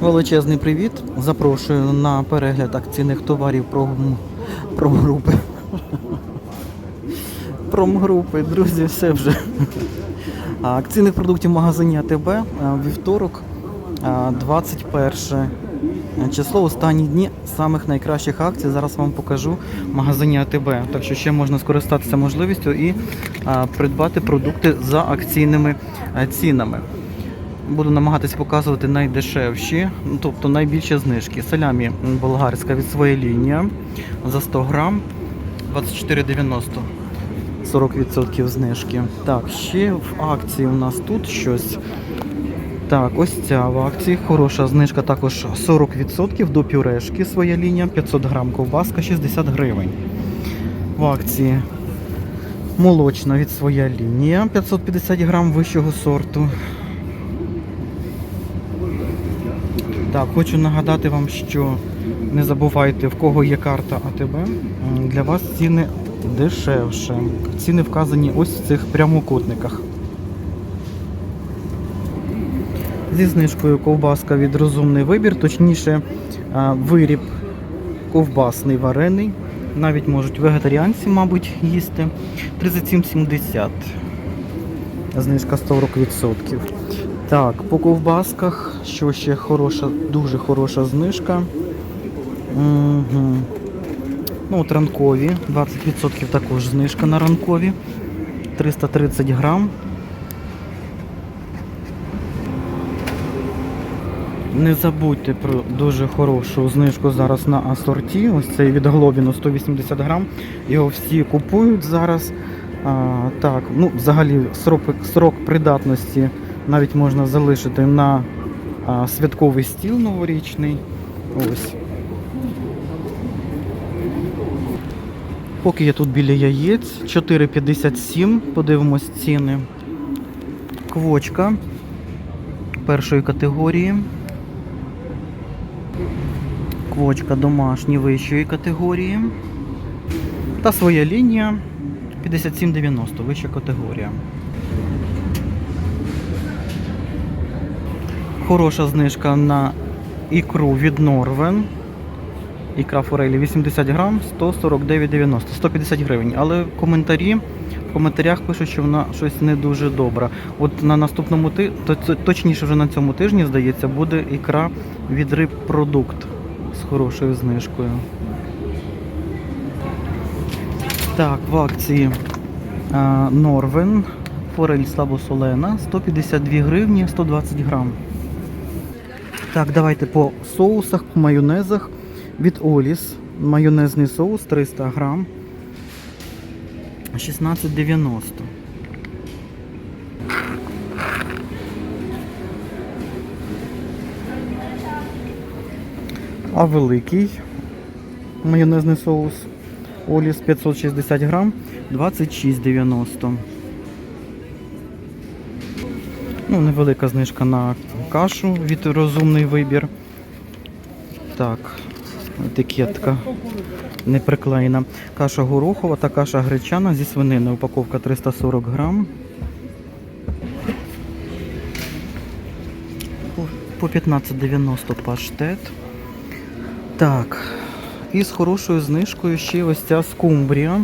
Величезний привіт. Запрошую на перегляд акційних товарів пром... промгрупи. Промгрупи, друзі, все вже. Акційних продуктів в магазині АТБ вівторок, а, 21 число, останні дні самих найкращих акцій. Зараз вам покажу в магазині АТБ. Так що ще можна скористатися можливістю і придбати продукти за акційними цінами. Буду намагатись показувати найдешевші, ну, тобто найбільші знижки. Салямі болгарська від своєї лінії за 100 грам 24,90. 40% знижки. Так, ще в акції у нас тут щось. Так, ось ця в акції. Хороша знижка також 40% до пюрешки своя лінія. 500 грам ковбаска 60 гривень. В акції молочна від своя лінія 550 грам вищого сорту. Так, хочу нагадати вам, що не забувайте, в кого є карта АТБ, для вас ціни дешевше. Ціни вказані ось в цих прямокутниках. Зі знижкою ковбаска від розумний вибір, точніше виріб ковбасний варений. Навіть можуть вегетаріанці, мабуть, їсти. 37,70. Знижка 40%. Так, по ковбасках, що ще хороша, дуже хороша знижка. Угу. Ну, от ранкові, 20% також знижка на ранкові. 330 грам. Не забудьте про дуже хорошу знижку зараз на асорті. Ось цей від Глобіну 180 грам. Його всі купують зараз. А, так, ну, взагалі срок, срок придатності навіть можна залишити на святковий стіл новорічний. Ось. Поки я тут біля яєць, 4,57, подивимось ціни. Квочка першої категорії. Квочка домашні вищої категорії. Та своя лінія 57,90, вища категорія. Хороша знижка на ікру від Норвен. Ікра форелі 80 грам, 149,90, 150 гривень. Але коментарі в коментарях пишуть, що вона щось не дуже добра. От на наступному ти, то- то- точніше вже на цьому тижні, здається, буде ікра від риб продукт з хорошою знижкою. Так, в акції Норвен. Форель слабосолена 152 гривні 120 грам. Так, давайте по соусах, по майонезах. Від Оліс. Майонезний соус 300 грам. 16,90. А великий майонезний соус Оліс 560 грам 26,90. Ну, невелика знижка на кашу від розумний вибір. Так, етикетка не приклеєна. Каша горохова та каша гречана зі свинини. Упаковка 340 грам. По 15,90 паштет. Так. І з хорошою знижкою ще ось ця скумбрія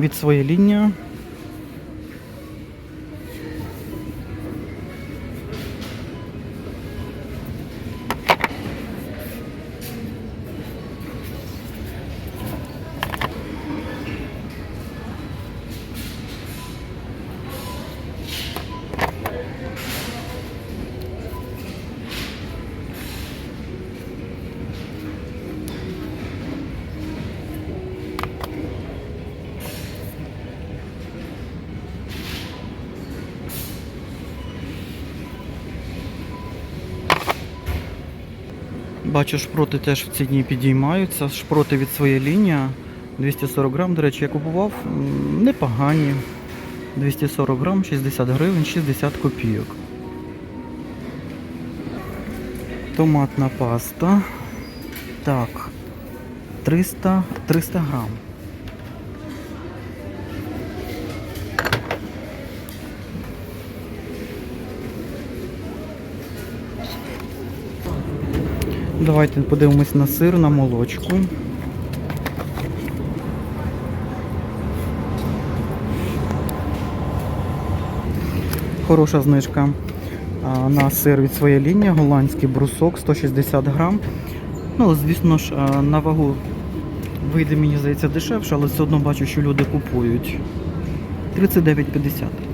від своєї лінії. Бачу, шпроти теж в ці дні підіймаються. Шпроти від своєї лінії 240 грам. До речі, я купував непогані. 240 грам, 60 гривень, 60 копійок. Томатна паста. Так. 300, 300 грам. Давайте подивимось на сир, на молочку. Хороша знижка на сир від своєї лінії, голландський брусок 160 грам. Ну, звісно ж, на вагу вийде, мені здається, дешевше, але все одно бачу, що люди купують. 39,50.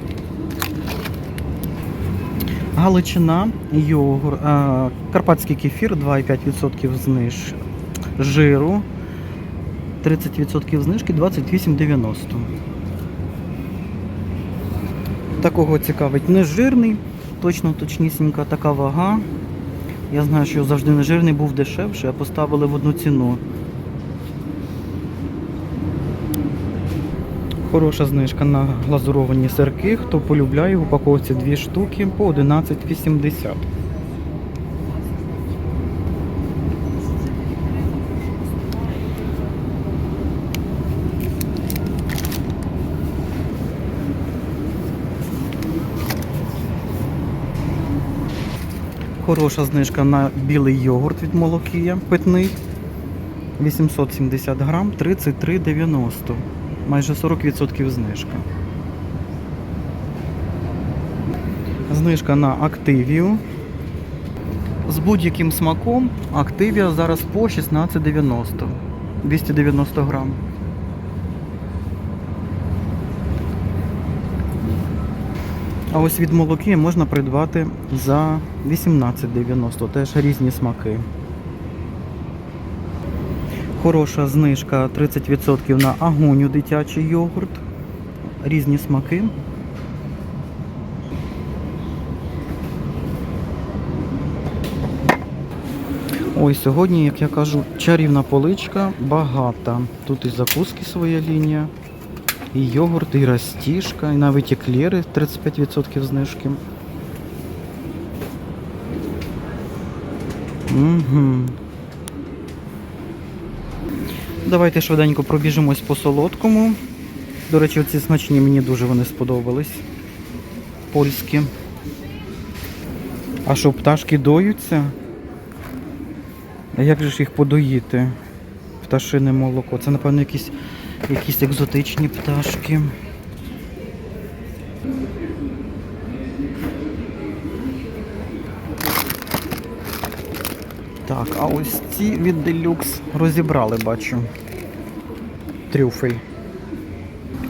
Галичина, йогур, а, карпатський кефір 2,5% зниж жиру. 30% знижки 28,90. Такого цікавить нежирний, точно точнісінька така вага. Я знаю, що завжди нежирний був дешевший, а поставили в одну ціну. Хороша знижка на глазуровані сирки. Хто полюбляє, в упаковці дві штуки по 11,80. Хороша знижка на білий йогурт від молокія питний. 870 грам, 33,90. Майже 40% знижка. Знижка на активію. З будь-яким смаком активія зараз по 16,90. 290 грам. А ось від молоки можна придбати за 18,90. Теж різні смаки. Хороша знижка 30% на агоню дитячий йогурт. Різні смаки. Ой, сьогодні, як я кажу, чарівна поличка багата. Тут і закуски своя лінія, і йогурт, і растіжка, і навіть еклери 35% знижки. Угу. Давайте швиденько пробіжимось по солодкому. До речі, ці смачні мені дуже вони сподобались. Польські. А що, пташки доються? А як же ж їх подоїти? Пташине молоко. Це, напевно, якісь, якісь екзотичні пташки. Так, а ось ці від Deluxe розібрали, бачу. Трюфель.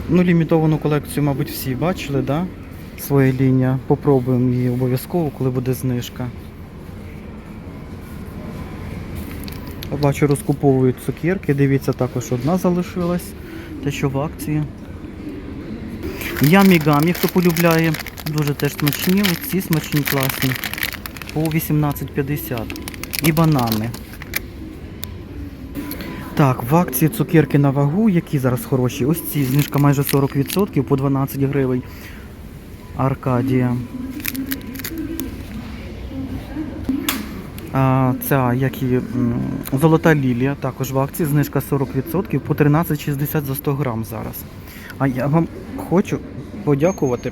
Ну, лімітовану колекцію, мабуть, всі бачили, да? Своя лінія. Попробуємо її обов'язково, коли буде знижка. Бачу, розкуповують цукерки. Дивіться, також одна залишилась. Те, що в акції. Ямі гамі, хто полюбляє. Дуже теж смачні. Ці смачні класні. По 18,50. І банани. Так, в акції цукерки на вагу, які зараз хороші. Ось ці знижка майже 40% по 12 гривень. Аркадія. А, ця, як і золота лілія, також в акції знижка 40% по 13,60 за 100 грам зараз. А я вам хочу подякувати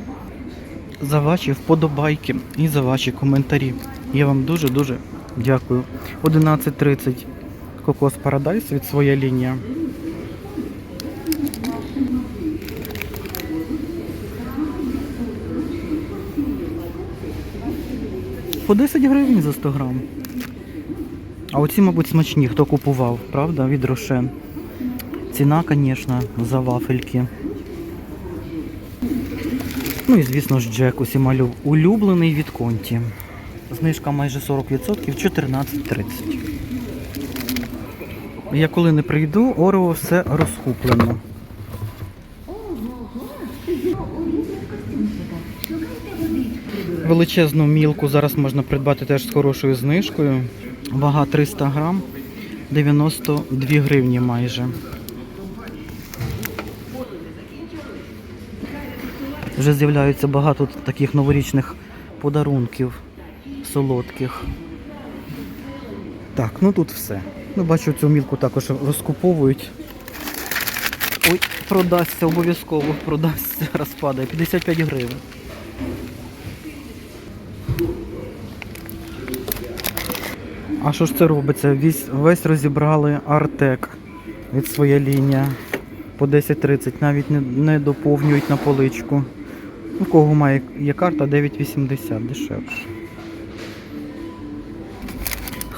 за ваші вподобайки і за ваші коментарі. Я вам дуже-дуже дякую. 11.30 Кокос Парадайс від своя лінія. По 10 гривень за 100 грам. А оці, мабуть, смачні, хто купував, правда, від Рошен. Ціна, звісно, за вафельки. Ну і звісно ж Джек усі малю улюблений від Конті. Знижка майже 40%, 14,30. Я коли не прийду, Орео все розкуплено. Величезну мілку зараз можна придбати теж з хорошою знижкою. Вага 300 грам, 92 гривні майже. Вже з'являється багато таких новорічних подарунків солодких. Так, ну тут все. Ну, бачу, цю мілку також розкуповують. Ой, продасться, обов'язково продасться, розпадає. 55 гривень. А що ж це робиться? Весь, весь розібрали Артек від своя лінія по 10.30, навіть не, не доповнюють на поличку. У кого має є карта 9,80 дешевше.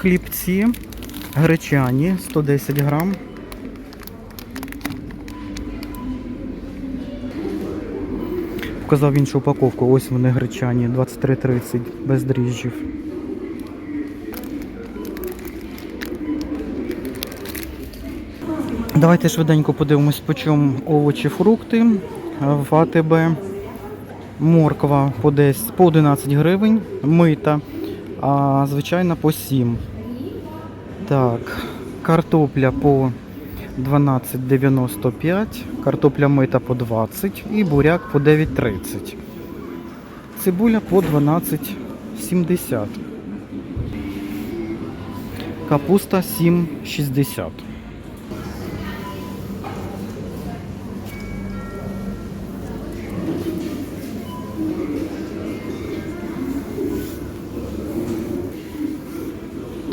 Хлібці гречані 110 грам. Показав іншу упаковку. Ось вони гречані 23,30 без дріжджів. Давайте швиденько подивимось, по чому овочі, фрукти. В АТБ морква по, 10, по 11 гривень, мита, а звичайна по 7. Так, картопля по 12,95, картопля мита по 20 і буряк по 9,30. Цибуля по 12,70. Капуста 7,60.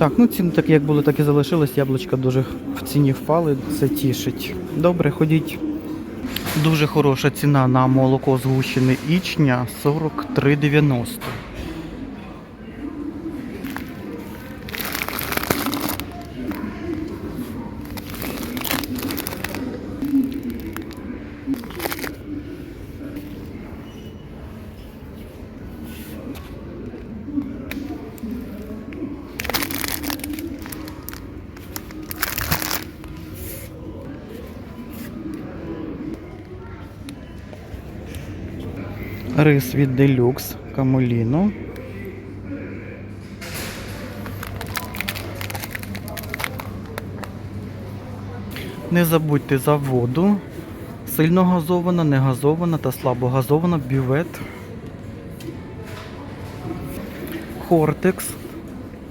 Так, ну ціни так як були, так і залишились. Яблучка дуже в ціні впали, це тішить. Добре, ходіть. Дуже хороша ціна на молоко згущене ічня 43,90. Рис від Deluxe Камоліно. Не забудьте за воду. Сильно газована, не газована та слабо газована бювет. Хортекс.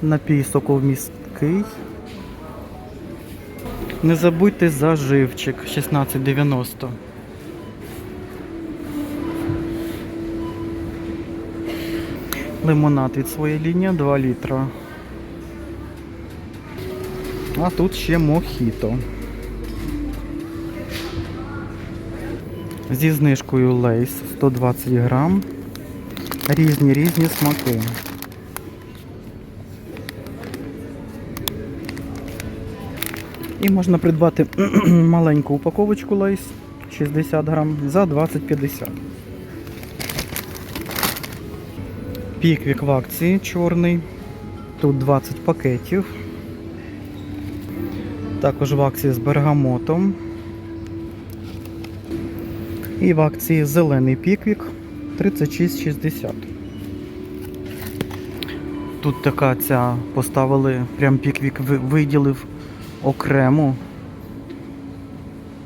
Напій соковмісткий. Не забудьте за живчик 1690. Лимонад від своєї лінії 2 літра. А тут ще мохіто. Зі знижкою лейс 120 грам. Різні різні смаки. І можна придбати маленьку упаковочку лейс 60 грам за 20,50. Піквік в акції чорний. Тут 20 пакетів. Також в акції з бергамотом. І в акції зелений піквік 36,60. Тут така ця поставили, прям піквік виділив окрему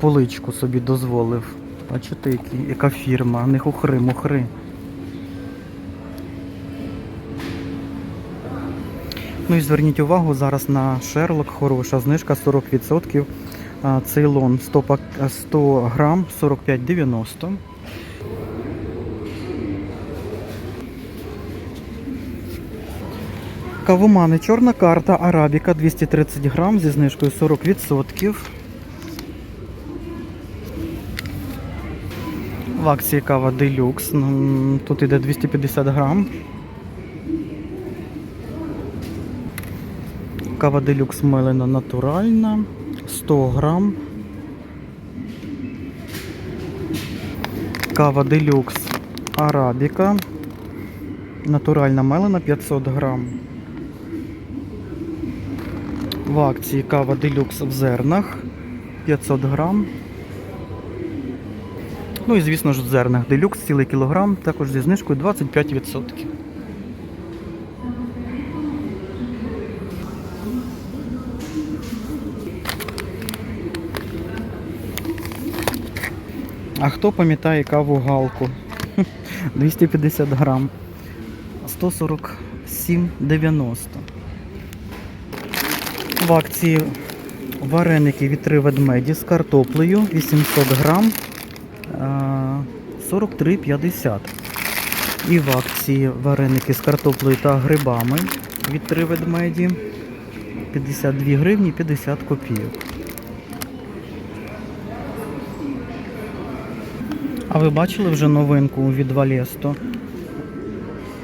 поличку собі дозволив. Бачите, яка фірма, не хухри-мухри. Ну і зверніть увагу, зараз на Шерлок хороша знижка 40%. Цейлон 100, пак- а, 100 грам 45,90. Кавомани чорна карта Арабіка 230 грам зі знижкою 40%. В акції кава Делюкс. Тут іде 250 грам. Кава делюкс мелена натуральна 100 грам. Кава делюкс арабіка. Натуральна мелена 500 грам. В акції кава делюкс в зернах 500 грам. Ну і звісно ж в зернах делюкс цілий кілограм, також зі знижкою 25%. А хто пам'ятає каву галку? 250 грам. 147,90. В акції вареники від три ведмеді з картоплею 800 грам 43,50. І в акції вареники з картоплею та грибами від три ведмеді 52 гривні 50 копійок. А ви бачили вже новинку від Валесто?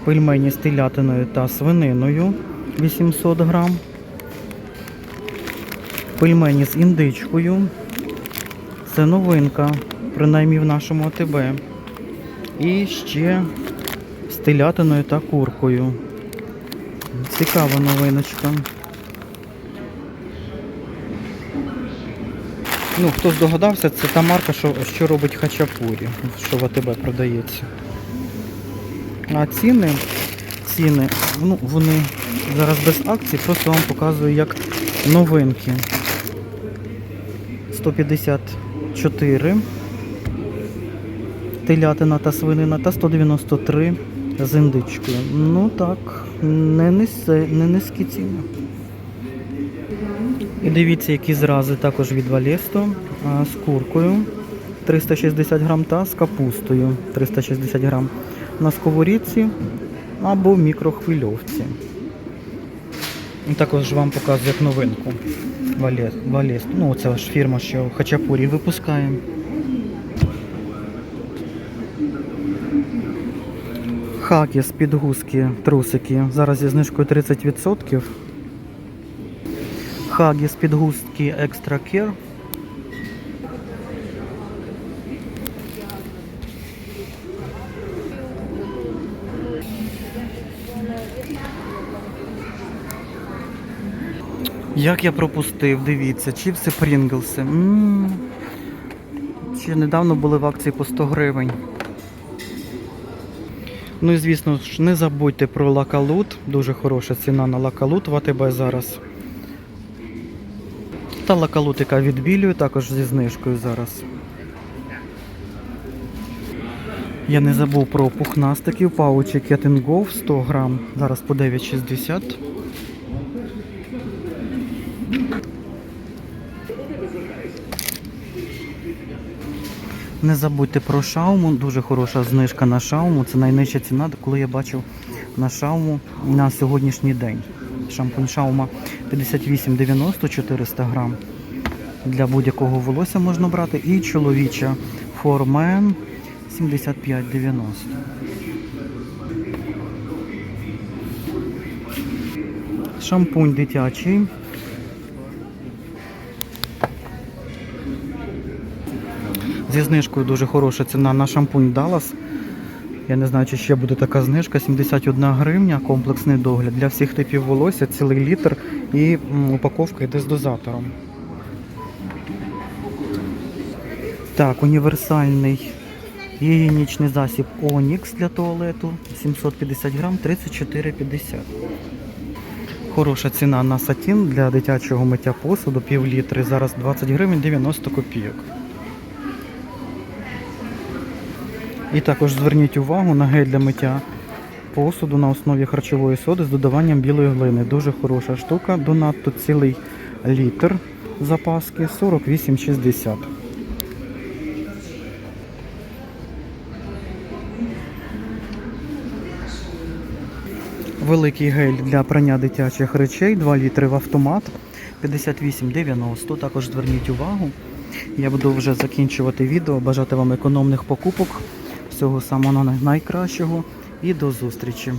Пельмені з телятиною та свининою 800 грам. Пельмені з індичкою. Це новинка, принаймні в нашому АТБ. І ще з телятиною та куркою. Цікава новиночка. Ну, хто здогадався, це та марка, що, що робить хачапурі, що в АТБ продається. А ціни, ціни, ну, вони зараз без акцій, просто вам показую як новинки. 154 телятина та свинина та 193 з індичкою. Ну так, не низькі ціни. І дивіться, які зрази також від Валесто з куркою 360 грам та з капустою 360 грам на сковорідці або в мікрохвильовці. І також вам показую як новинку. Валес. Ну, це ж фірма, що хачапурі випускає. Хакі з підгузки, трусики. Зараз зі знижкою 30%. Хагі з підгузки Extra Care. Як я пропустив, дивіться, чіпси Прінглси. М. Ще недавно були в акції по 100 гривень. Ну і звісно ж, не забудьте про лакалут. Дуже хороша ціна на лакалут в АТБ зараз. Та лакалутика відбілюю також зі знижкою зараз. Я не забув про пухнастиків, паучі Cat Go 100 грам. Зараз по 9,60. Не забудьте про шауму, дуже хороша знижка на шауму. Це найнижча ціна, коли я бачив на шауму на сьогоднішній день. Шампунь шаума 58,90 400 грам. Для будь-якого волосся можна брати. І чоловіча Forman 75,90. Шампунь дитячий. Зі знижкою дуже хороша ціна на шампунь Dallas. Я не знаю, чи ще буде така знижка. 71 гривня, комплексний догляд для всіх типів волосся, цілий літр і упаковка йде з дозатором. Так, універсальний гігієнічний засіб Onyx для туалету 750 грам 34,50. Хороша ціна на сатін для дитячого миття посуду, пів літри. Зараз 20 гривень 90 копійок. І також зверніть увагу на гель для миття посуду на основі харчової соди з додаванням білої глини. Дуже хороша штука. Донат цілий літр запаски 48,60. Великий гель для прання дитячих речей, 2 літри в автомат 58,90. Також зверніть увагу. Я буду вже закінчувати відео. Бажати вам економних покупок. Всього самого найкращого і до зустрічі.